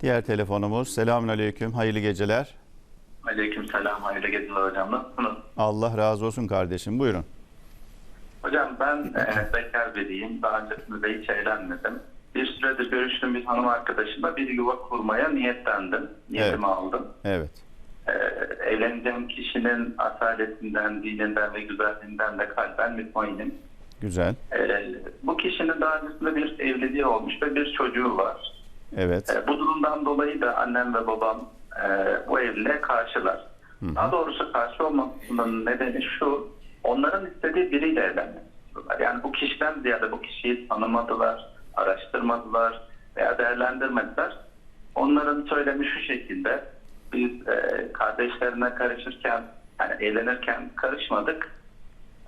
Diğer telefonumuz. Selamünaleyküm. Hayırlı geceler. Aleyküm selam, hayırlı geceler hocam. Nasılsınız? Allah razı olsun kardeşim. Buyurun. Hocam ben e, bekar biriyim. Daha öncesinde de hiç evlenmedim. Bir süredir görüştüğüm bir hanım arkadaşımla bir yuva kurmaya niyetlendim. Niyetimi aldım. Evet. E, evleneceğim kişinin asaletinden, dininden ve güzelliğinden de kalben mutmainim. Güzel. E, bu kişinin daha öncesinde bir evliliği olmuş ve bir çocuğu var. Evet. E, bu durumdan dolayı da annem ve babam e, bu evliliğe karşılar. Daha doğrusu karşı olmasının nedeni şu, onların istediği biriyle evlenmek. Yani bu kişiden ziyade bu kişiyi tanımadılar, araştırmadılar veya değerlendirmediler. Onların söylemi şu şekilde, biz e, kardeşlerine karışırken, yani evlenirken karışmadık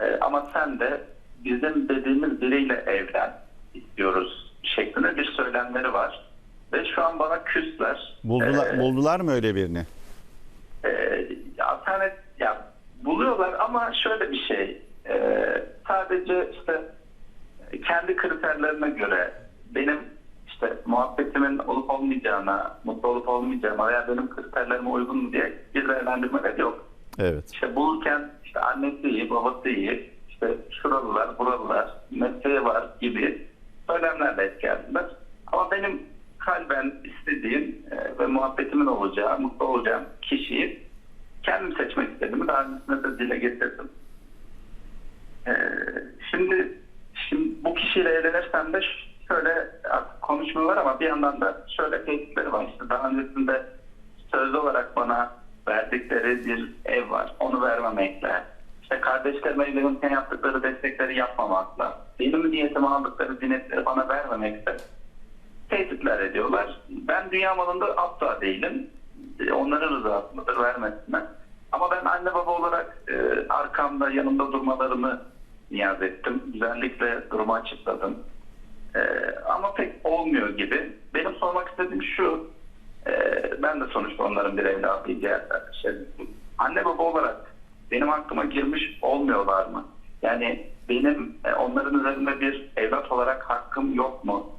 e, ama sen de bizim dediğimiz biriyle evlen istiyoruz şeklinde bir söylemleri var. Ve şu an bana küsler. Buldular, Ee, buldular mı öyle birini? e, alternatif ya buluyorlar ama şöyle bir şey e, sadece işte kendi kriterlerine göre benim işte muhabbetimin olup olmayacağına, mutlu olup olmayacağıma veya benim kriterlerime uygun mu diye bir değerlendirmeler yok. Evet. İşte bulurken işte annesi iyi, babası iyi, işte şuralılar, buralılar, mesleği var gibi söylemlerle etkilendiler. Ama benim kalben istediğim e, ve muhabbetimin olacağı, mutlu olacağım kişiyi kendim seçmek istediğimi daha öncesinde de dile getirdim. E, şimdi, şimdi bu kişiyle evlenirsem de şöyle artık konuşmuyorlar ama bir yandan da şöyle tehditleri var. İşte daha öncesinde sözlü olarak bana verdikleri bir ev var. Onu vermemekle. İşte kardeşlerime evlenirken yaptıkları destekleri yapmamakla. Benim niyetime aldıkları zinetleri bana vermemekle tehditler ediyorlar. Ben dünya malında asla değilim. E, Onların rızasındadır vermesinler. Ama ben anne baba olarak e, arkamda yanımda durmalarını niyaz ettim. Güzellikle durumu açıkladım. E, ama pek olmuyor gibi. Benim sormak istediğim şu. e, ben de sonuçta onların bir evladıyım. diğer kardeşlerim. Anne baba olarak benim aklıma girmiş olmuyorlar mı? Yani benim e, onların üzerinde bir evlat olarak hakkım yok mu?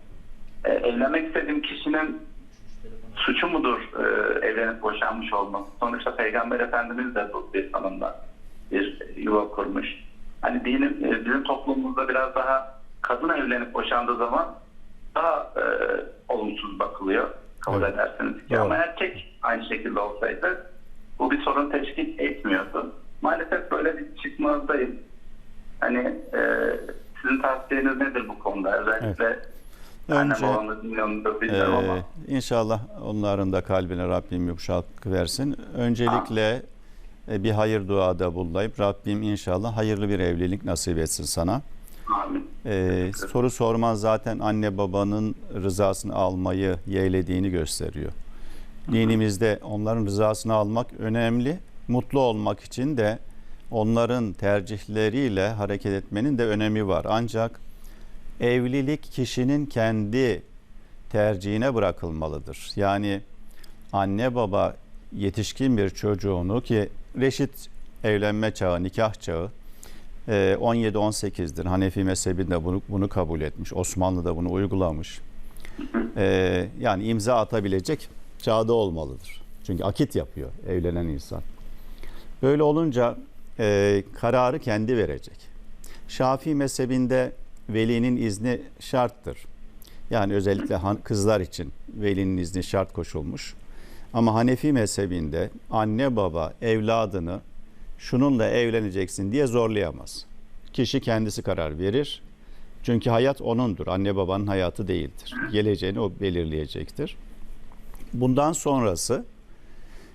Evlenmek istediğim kişinin suçu mudur e, evlenip boşanmış olmak? Sonuçta Peygamber Efendimiz de bu bir tanımda bir yuva kurmuş. Hani benim, e, bizim toplumumuzda biraz daha kadın evlenip boşandığı zaman daha e, olumsuz bakılıyor. Kabul Evet. edersiniz ki. Doğru. Ama erkek aynı şekilde olsaydı bu bir sorun teşkil etmiyordu. Maalesef böyle bir çıkmazdayım. Hani e, sizin tavsiyeniz nedir bu konuda? Özellikle annem Önce. Ee, inşallah onların da kalbine Rabbim yumuşak versin. Öncelikle e, bir hayır duada bulunayım. Rabbim inşallah hayırlı bir evlilik nasip etsin sana. Amin. Ee, soru sorman zaten anne babanın rızasını almayı yeğlediğini gösteriyor. Dinimizde onların rızasını almak önemli. Mutlu olmak için de onların tercihleriyle hareket etmenin de önemi var. Ancak evlilik kişinin kendi tercihine bırakılmalıdır. Yani anne baba yetişkin bir çocuğunu ki reşit evlenme çağı, nikah çağı e, 17-18'dir. Hanefi mezhebinde bunu, bunu kabul etmiş. Osmanlı da bunu uygulamış. E, yani imza atabilecek çağda olmalıdır. Çünkü akit yapıyor evlenen insan. Böyle olunca e, kararı kendi verecek. Şafii mezhebinde velinin izni şarttır. Yani özellikle kızlar için velinin izni şart koşulmuş. Ama Hanefi mezhebinde anne baba evladını şununla evleneceksin diye zorlayamaz. Kişi kendisi karar verir. Çünkü hayat onundur. Anne babanın hayatı değildir. Geleceğini o belirleyecektir. Bundan sonrası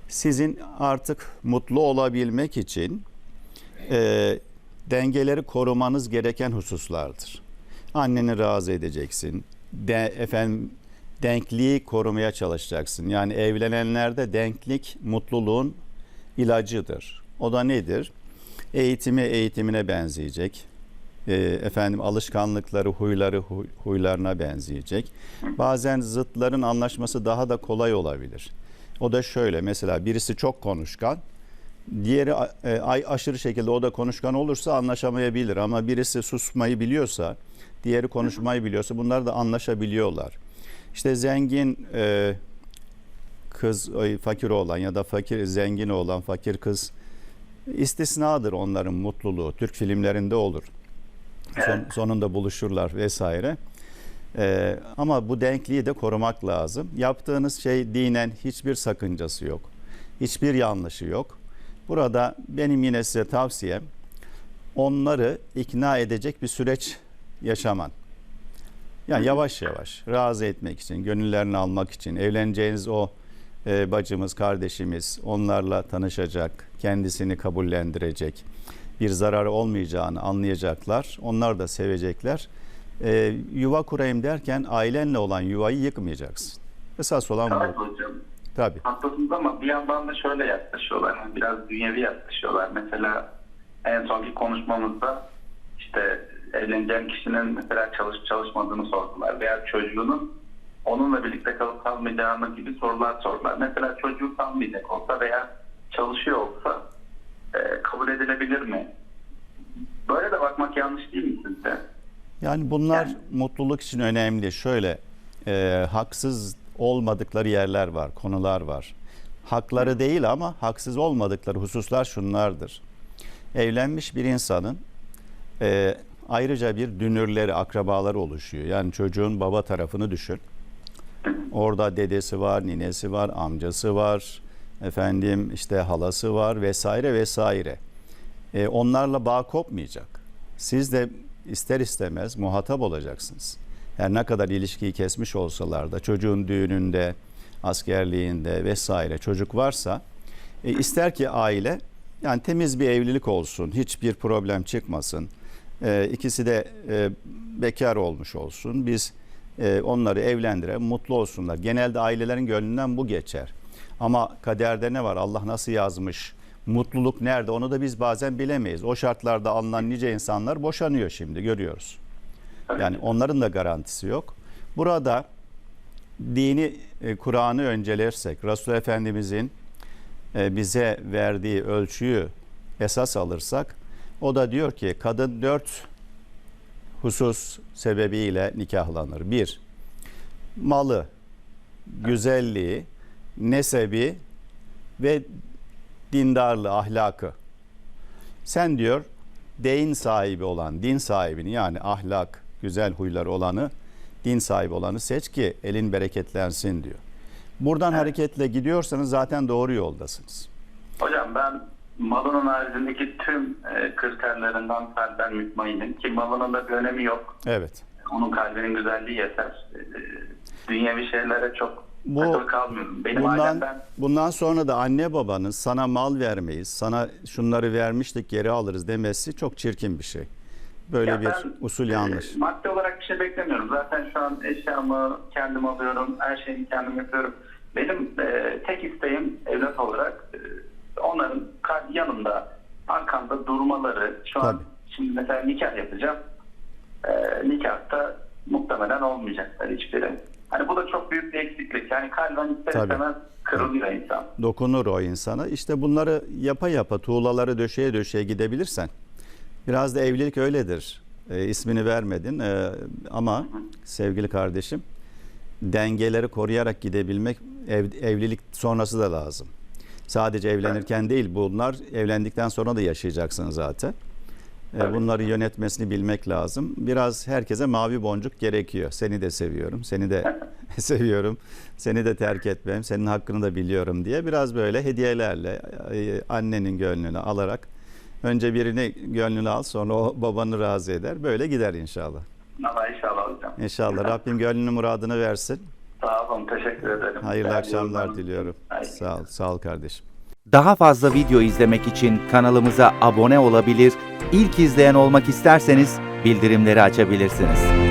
sizin artık mutlu olabilmek için e, dengeleri korumanız gereken hususlardır. Anneni razı edeceksin. De, efendim denkliği korumaya çalışacaksın. Yani evlenenlerde denklik mutluluğun ilacıdır. O da nedir? Eğitimi eğitimine benzeyecek. E, efendim alışkanlıkları, huyları huy- huylarına benzeyecek. Bazen zıtların anlaşması daha da kolay olabilir. O da şöyle mesela birisi çok konuşkan, diğeri e, ay aşırı şekilde o da konuşkan olursa anlaşamayabilir ama birisi susmayı biliyorsa, diğeri konuşmayı biliyorsa bunlar da anlaşabiliyorlar. İşte zengin e, kız ay, fakir olan ya da fakir zengin olan fakir kız istisnadır onların mutluluğu. Türk filmlerinde olur. Son- sonunda buluşurlar vesaire. Ee, ama bu denkliği de korumak lazım. Yaptığınız şey dinen hiçbir sakıncası yok. Hiçbir yanlışı yok. Burada benim yine size tavsiyem onları ikna edecek bir süreç yaşaman. Yani yavaş yavaş razı etmek için, gönüllerini almak için, evleneceğiniz o e, bacımız, kardeşimiz onlarla tanışacak, kendisini kabullendirecek, bir zararı olmayacağını anlayacaklar. Onlar da sevecekler. E, yuva kurayım derken ailenle olan yuvayı yıkmayacaksın. Esas olan bu. hocam. Tabii. Haklısınız ama bir yandan da şöyle yaklaşıyorlar. Yani biraz dünyevi yaklaşıyorlar. Mesela en sonki konuşmamızda işte evleneceğim kişinin mesela çalışıp çalışmadığını sordular. Veya çocuğunun onunla birlikte kalıp kalmayacağını gibi sorular sordular. Mesela çocuğu kalmayacak olsa veya çalışıyor olsa e, kabul edilebilir mi? Böyle de bakmak yanlış değil mi sizce? Yani bunlar Yani- mutluluk için önemli. Şöyle e, haksız olmadıkları yerler var, konular var. Hakları değil ama haksız olmadıkları hususlar şunlardır. Evlenmiş bir insanın e, ayrıca bir dünürleri, akrabaları oluşuyor. Yani çocuğun baba tarafını düşün. Orada dedesi var, ninesi var, amcası var, efendim işte halası var vesaire vesaire. E, onlarla bağ kopmayacak. Siz de ister istemez muhatap olacaksınız. Her ne kadar ilişkiyi kesmiş olsalar da çocuğun düğününde, askerliğinde vesaire çocuk varsa e, ister ki aile yani temiz bir evlilik olsun, hiçbir problem çıkmasın. E, ikisi de e, bekar olmuş olsun. Biz e, onları evlendirelim, mutlu olsunlar. Genelde ailelerin gönlünden bu geçer. Ama kaderde ne var? Allah nasıl yazmış? Mutluluk nerede? Onu da biz bazen bilemeyiz. O şartlarda alınan nice insanlar boşanıyor şimdi görüyoruz. Yani onların da garantisi yok. Burada dini e, Kur'an'ı öncelersek, Resul Efendimizin e, bize verdiği ölçüyü esas alırsak, o da diyor ki kadın dört husus sebebiyle nikahlanır. Bir, malı, güzelliği, nesebi ve dindarlığı, ahlakı. Sen diyor din sahibi olan, din sahibini yani ahlak, güzel huyları olanı, din sahibi olanı seç ki elin bereketlensin diyor. Buradan hareketle gidiyorsanız zaten doğru yoldasınız. Hocam ben malının haricindeki tüm e, kriterlerinden kalben mutmainim ki malının da bir önemi yok. Evet. Onun kalbinin güzelliği yeter. E, dünyevi şeylere çok Bu-. Benim Bundan, ailemden bundan sonra da anne babanın sana mal vermeyiz, sana şunları vermiştik geri alırız demesi çok çirkin bir şey. Böyle Ya bir ben, usul e, yanlış. maddi olarak bir şey beklemiyorum. Zaten şu an eşyamı kendim alıyorum. Her şeyi kendim yapıyorum. Benim e, tek isteğim evlat olarak e, onların yanında arkamda durmaları. Şu an Tabii. şimdi mesela nikah yapacağım. E, nikahta muhtemelen olmayacaklar hiçbiri. Hani bu da çok büyük bir eksiklik. Yani kalben ister Tabii. istemez kırılıyor insan. dokunur o insana. İşte bunları yapa yapa tuğlaları döşeye döşeye gidebilirsen biraz da evlilik öyledir. E, ismini vermedin e, ama sevgili kardeşim dengeleri koruyarak gidebilmek ev- evlilik sonrası da lazım. Sadece evlenirken değil bunlar evlendikten sonra da yaşayacaksın zaten. E, Tabii. bunları yönetmesini bilmek lazım. Biraz herkese mavi boncuk gerekiyor. Seni de seviyorum. Seni de seviyorum. Seni de terk etmem. Senin hakkını da biliyorum diye biraz böyle hediyelerle e, annenin gönlünü alarak önce birini gönlünü al sonra o babanı razı eder. Böyle gider inşallah. Allah inşallah hocam. İnşallah Rabbim gönlünü muradını versin. Sağ olun. Teşekkür ederim. Hayırlı Değerli akşamlar için. diliyorum. Hayırlı Sağ ol, sağ ol kardeşim. Daha fazla video izlemek için kanalımıza abone olabilir, ilk izleyen olmak isterseniz bildirimleri açabilirsiniz.